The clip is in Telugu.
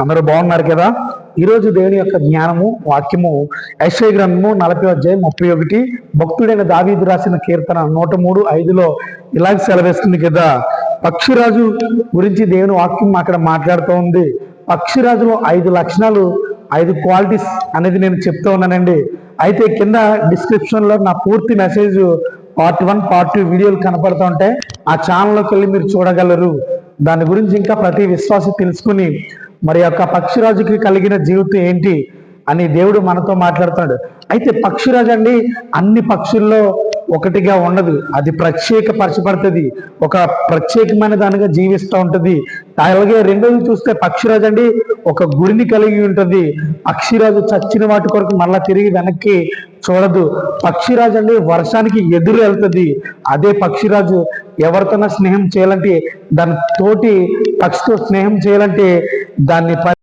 అందరూ బాగున్నారు కదా? ఈరోజు దేవుని యొక్క జ్ఞానము వాక్యము ఐశ్వర్య గ్రంథము నలభై అధ్యాయం ముప్పై ఒకటి. భక్తుడైన దావీదు రాసిన కీర్తన నూట మూడు ఐదులో ఇలాగ సెలవేస్తుంది కదా? పక్షిరాజు గురించి దేవుని వాక్యం అక్కడ మాట్లాడుతూ ఉంది. పక్షిరాజులో ఐదు లక్షణాలు ఐదు క్వాలిటీస్ అనేది నేను చెప్తూ ఉన్నానండి. అయితే కింద డిస్క్రిప్షన్లో నా పూర్తి message part one part two వీడియోలు కనపడుతూ ఉంటాయి ఆ ఛానల్లోకి వెళ్ళి మీరు చూడగలరు. దాని గురించి ఇంకా ప్రతి విశ్వాసి తెలుసుకుని మరి యొక్క పక్షిరాజుకి కలిగిన జీవితం ఏంటి అని దేవుడు మనతో మాట్లాడుతున్నాడు. అయితే పక్షిరాజు అండి అన్ని పక్షుల్లో ఒకటిగా ఉండదు. అది ప్రత్యేక పరచబడుతుంది ఒక ప్రత్యేకమైన దానిగా జీవిస్తూ ఉంటుంది. అలాగే రెండోది చూస్తే పక్షిరాజు అండి ఒక గుడిని కలిగి ఉంటుంది. పక్షిరాజు చచ్చిన వాటి కొరకు మళ్ళా తిరిగి వెనక్కి చూడదు. పక్షిరాజు అండి వర్షానికి ఎదురు వెళ్తుంది. అదే పక్షిరాజు ఎవరితోనో స్నేహం చేయాలంటే దాని తోటి పక్షితో స్నేహం చేయాలంటే దాన్ని